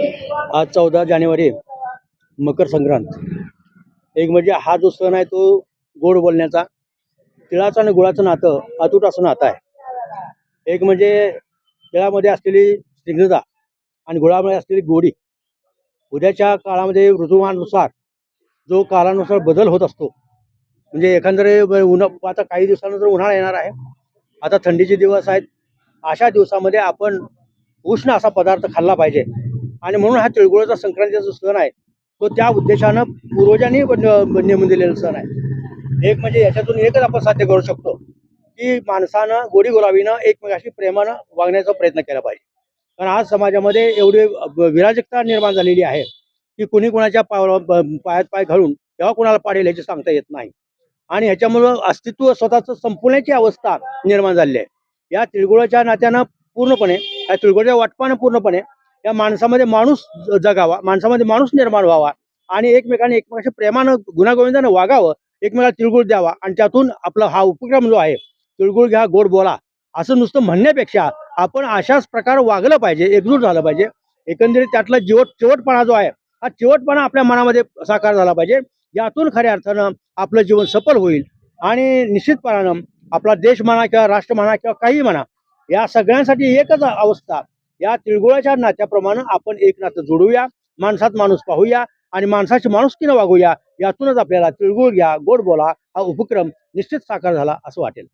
आज चौदा जानेवारी मकर संक्रांत. एक म्हणजे हा जो सण आहे तो गोड बोलण्याचा तिळाचं आणि गुळाचं नातं अतूट असं नातं आहे. एक म्हणजे तिळामध्ये असलेली स्निग्धता आणि गुळामध्ये असलेली गोडी. उद्याच्या काळामध्ये ऋतुमानुसार जो काळानुसार बदल होत असतो म्हणजे एकंदरे उन्हा आता काही दिवसानंतर उन्हाळा येणार आहे. आता थंडीचे दिवस आहेत. अशा दिवसामध्ये आपण उष्ण असा पदार्थ खाल्ला पाहिजे. आणि म्हणून हा तिळगुळाचा संक्रांतीचा जो सण आहे तो त्या उद्देशानं पूर्वजांनी नेमून दिलेला सण आहे. एक म्हणजे याच्यातून एकच आपण साध्य करू शकतो की माणसानं गोडी गुलाबीनं एकमेकाशी प्रेमानं वागण्याचा प्रयत्न केला पाहिजे. कारण आज समाजामध्ये एवढी विराजकता निर्माण झालेली आहे की कुणी कुणाच्या पायावर पायात पाय घालून तेव्हा कुणाला पाडेल याची सांगता येत नाही. आणि ह्याच्यामुळं अस्तित्व स्वतःचं संपवण्याची अवस्था निर्माण झालेली आहे. या तिळगुळाच्या नात्यानं पूर्णपणे या तिळगुळाच्या वाटपानं पूर्णपणे या माणसामध्ये माणूस जगावा माणसामध्ये माणूस निर्माण व्हावा आणि एकमेकांनी एकमेकाशी प्रेमानं गुणागोविंदानं वागावं एकमेकाला तिळगुळ द्यावा आणि त्यातून आपला हा उपक्रम जो आहे तिळगुळ घ्या गोड बोला असं नुसतं म्हणण्यापेक्षा आपण अशाच प्रकार वागलं पाहिजे एकजूट झालं पाहिजे. एकंदरीत त्यातला चिवट चिवटपणा जो आहे हा चिवटपणा आपल्या मनामध्ये साकार झाला पाहिजे. यातून खऱ्या अर्थानं आपलं जीवन सफल होईल आणि निश्चितपणानं आपला देश म्हणा किंवा राष्ट्र म्हणा किंवा काही म्हणा या सगळ्यांसाठी एकच अवस्था या तिळगुळाच्या नात्याप्रमाणे आपण एक नातं जोडूया माणसात माणूस पाहूया आणि माणसाची माणुसकीनं वागूया यातूनच आपल्याला तिळगुळ घ्या गोड बोला हा उपक्रम निश्चित साकार झाला असं वाटेल.